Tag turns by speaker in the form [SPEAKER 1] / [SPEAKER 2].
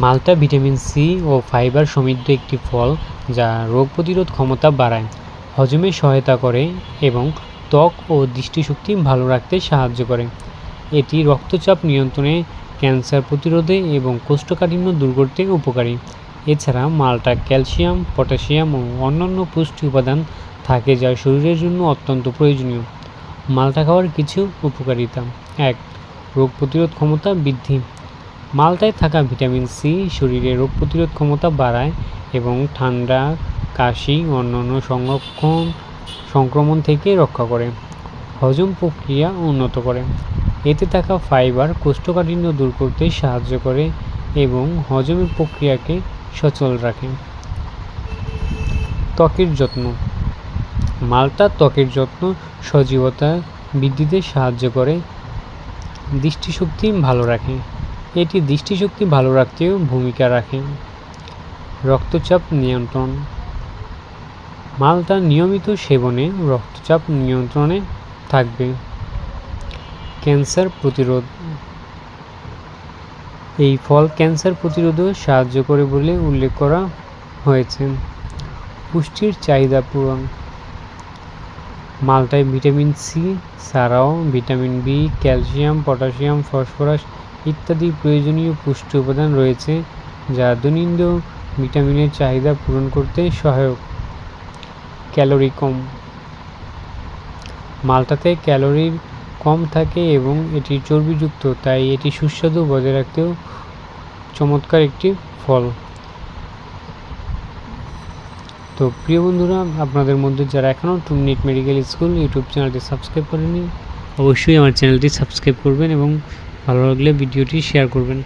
[SPEAKER 1] মালটা vitamin C ও fibre সমৃদ্ধ একটি ফল যা রোগ প্রতিরোধ ক্ষমতা বাড়ায়, হজমে সহায়তা করে এবং ত্বক ও দৃষ্টিশক্তি ভালো রাখতে সাহায্য করে। এটি রক্তচাপ নিয়ন্ত্রণে ক্যান্সার প্রতিরোধে এবং কোষ্ঠকাঠিন্য দূর করতে উপকারী। এছাড়া মালটা ক্যালসিয়াম, পটাশিয়াম ও অন্যান্য পুষ্টি উপাদান থাকে যা শরীরের জন্য অত্যন্ত প্রয়োজনীয়। মালটা খাওয়ার কিছু উপকারিতা। এক, রোগ প্রতিরোধ ক্ষমতা বৃদ্ধি। মালটায় থাকা ভিটামিন সি শরীরে রোগ প্রতিরোধ ক্ষমতা বাড়ায় এবং ঠান্ডা, কাশি, অন্যান্য সংরক্ষণ, সংক্রমণ থেকে রক্ষা করে, হজম প্রক্রিয়া উন্নত করে। এতে থাকা ফাইবার কোষ্ঠকাঠিন্য দূর করতে সাহায্য করে এবং হজমের প্রক্রিয়াকে সচল রাখে। ত্বকের যত্ন। মালটা ত্বকের যত্ন, সজীবতা বৃদ্ধিতে সাহায্য করে, দৃষ্টিশক্তি ভালো রাখে। এটি দৃষ্টিশক্তি ভালো রাখতেও ভূমিকা রাখে। রক্তচাপ নিয়ন্ত্রণ। মালটা নিয়মিত সেবনে রক্তচাপ নিয়ন্ত্রণে থাকবে। ক্যান্সার প্রতিরোধ। এই ফল ক্যান্সার প্রতিরোধেও সাহায্য করে বলে উল্লেখ করা হয়েছে। পুষ্টির চাহিদা পূরণ। মালটায় ভিটামিন সি ছাড়াও vitamin B, calcium, potassium, phosphorus ইত্যাদি প্রয়োজনীয় পুষ্টি উপাদান রয়েছে, যা দৈনন্দিন ভিটামিনের চাহিদা পূরণ করতে সহায়ক। ক্যালোরি কম। মালটাতে ক্যালোরি কম থাকে এবং এটি চর্বিযুক্ত, তাই এটি সুস্বাদু বজায় রাখতেও চমৎকার একটি ফল। তো প্রিয় বন্ধুরা, আপনাদের মধ্যে যারা এখনও two minute medical school YouTube চ্যানেলটি সাবস্ক্রাইব করেনি অবশ্যই আমার চ্যানেলটি সাবস্ক্রাইব করবেন এবং ভালো লাগলে ভিডিওটি শেয়ার করবেন।